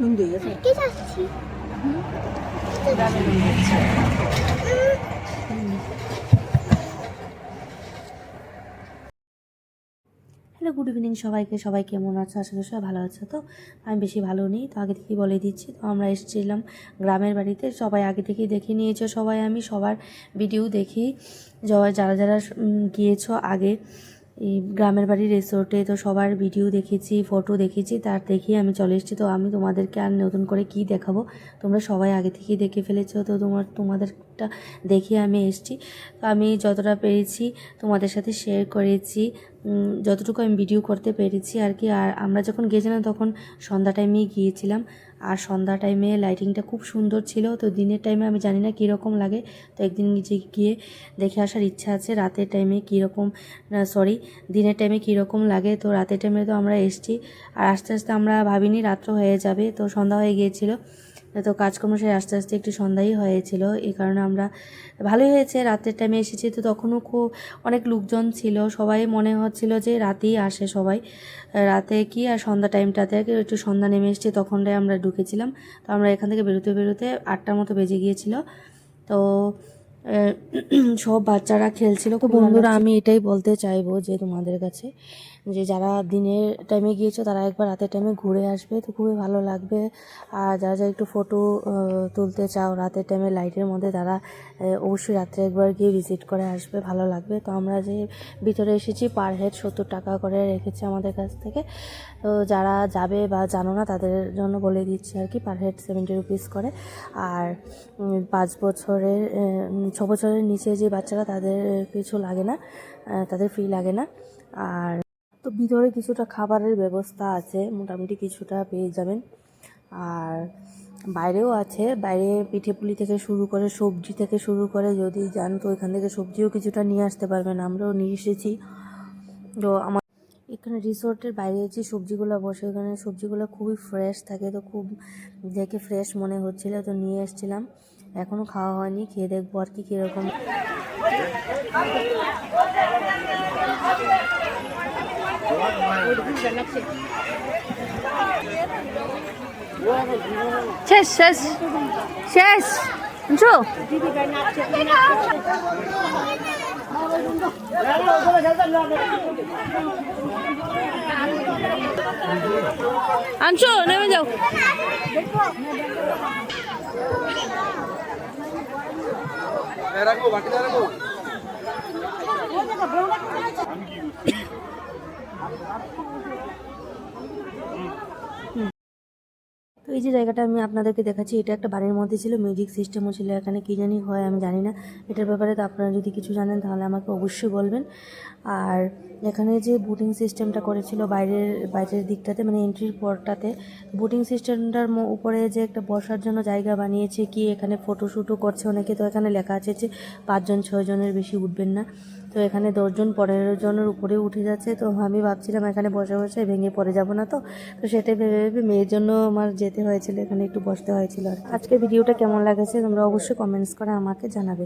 Hello good evening সবাইকে। সবাই কেমন আছে? আশা করি সবাই ভালো আছে। তো আমি বেশি ভালো নেই তো আগে থেকেই বলে দিচ্ছি তো আমরা এসেছিলাম গ্রামের বাড়িতে। সবাই আগে থেকেই দেখে নিয়েছো সবাই আমি সবার ভিডিও দেখি। যারা যারা গিয়েছো আগে এই গ্রামের বাড়ির রিসোর্টে তো সবার ভিডিও দেখেছি ফটো দেখেছি, তার দেখেই আমি চলে এসেছি। তো আমি তোমাদেরকে আর নতুন করে কি দেখাবো? তোমরা সবাই আগে থেকেই দেখে ফেলেছো, তো তোমার তোমাদেরটা দেখে আমি এসেছি। তো আমি যতটা পেরেছি তোমাদের সাথে শেয়ার করেছি। যতটুকু আমি ভিডিও করতে পেরেছি আর কি। আর আমরা যখন গিয়েছিলাম তখন সন্ধ্যা টাইমেই গিয়েছিলাম। আর সন্ধ্যা টাইমে লাইটিংটা খুব সুন্দর ছিল। তো দিনের টাইমে আমি জানি না কীরকম লাগে। তো একদিন নিজে গিয়ে দেখে আসার ইচ্ছা আছে রাতের টাইমে কীরকম সরি দিনের টাইমে কীরকম লাগে। তো রাতের টাইমে তো আমরা এসছি। আর আস্তে আস্তে আমরা ভাবিনি রাত্র হয়ে যাবে। তো সন্ধ্যা হয়ে গিয়েছিল। তো কাজকর্ম সেই আস্তে আস্তে একটু সন্ধ্যাই হয়েছিল। এই কারণে আমরা ভালোই হয়েছে, রাতের টাইমে এসেছি। তো তখনও খুব অনেক লোকজন ছিল। সবাই মনে হচ্ছিল যে রাতেই আসে সবাই। রাতে কি আর সন্ধ্যা টাইমটাতে একটু সন্ধ্যা নেমে এসছে। তখনটাই আমরা ঢুকেছিলাম। তো আমরা এখান থেকে বেরোতে বেরোতে আটটার মতো বেজে গিয়েছিল। তো সব বাচ্চারা খেলছিল তো বন্ধুরা আমি এটাই বলতে চাইব যে তোমাদের কাছে যে যারা দিনের টাইমে গিয়েছো তারা একবার রাতের টাইমে ঘুরে আসবে তো খুবই ভালো লাগবে। আর যারা যারা একটু ফটো তুলতে চাও রাতের টাইমে লাইটের মধ্যে তারা অবশ্যই রাত্রে একবার গিয়ে ভিজিট করে আসবে ভালো লাগবে। তো আমরা যে ভিতরে এসেছি পার হেড সত্তর টাকা করে রেখেছে আমাদের কাছ থেকে। তো যারা যাবে বা জানো না তাদের জন্য বলে দিচ্ছি আর কি পার হেড সেভেন্টি রুপিস করে। আর পাঁচ বছরের ছ বছরের নিচে যে বাচ্চারা তাদের কিছু লাগে না তাদের ফ্রি লাগে না। আর তো ভিতরে কিছুটা খাবারের ব্যবস্থা আছে, মোটামুটি কিছুটা পেয়ে যাবেন। আর বাইরেও আছে, বাইরে পিঠে পুলি থেকে শুরু করে সবজি থেকে শুরু করে যদি যান তো এখান থেকে সবজিও কিছুটা নিয়ে আসতে পারবেন, আমরাও নিয়ে এসেছি। তো আমার এখানে রিসোর্টের বাইরে যে সবজিগুলো বসে, এখানে সবজিগুলো খুবই ফ্রেশ থাকে, তো খুব দেখে ফ্রেশ মনে হচ্ছিল, তো নিয়ে এসেছিলাম। এখনও খাওয়া হয়নি, খেয়ে দেখব আর কি কীরকম। শেষ শেষ শেষ। শুনছো? আনছো, নেমে যাও। রাখো বাটিতে রাখো তো এই যে জায়গাটা আমি আপনাদেরকে দেখাচ্ছি, এটা একটা বাড়ির মধ্যে ছিল মিউজিক সিস্টেমও ছিল, এখানে কী জানি হয় আমি জানি না। এটার ব্যাপারে তো আপনারা যদি কিছু জানেন তাহলে আমাকে অবশ্যই বলবেন। আর এখানে যে বুটিং সিস্টেমটা করেছিল বাইরের বাইরের দিকটাতে মানে এন্ট্রির পরটাতে বুটিং সিস্টেমটার উপরে যে একটা বসার জন্য জায়গা বানিয়েছে, কি এখানে ফটোশ্যুটও করছে অনেকে, তো এখানে লেখা আছে যে পাঁচজন, ছয়জনের বেশি উঠবেন না। তো এখানে দশজন পনেরো জনের উপরে উঠে যাচ্ছে। তো আমি ভাবছিলাম এখানে বসে বসে ভেঙে পড়ে যাব না তো। তো সেটাই ভেবে ভেবে মেয়ের জন্য আমার যেতে হয়েছিল, এখানে একটু বসতে হয়েছিল আজকে ভিডিওটা কেমন লাগেছে তোমরা অবশ্যই কমেন্টস করে আমাকে জানাবে।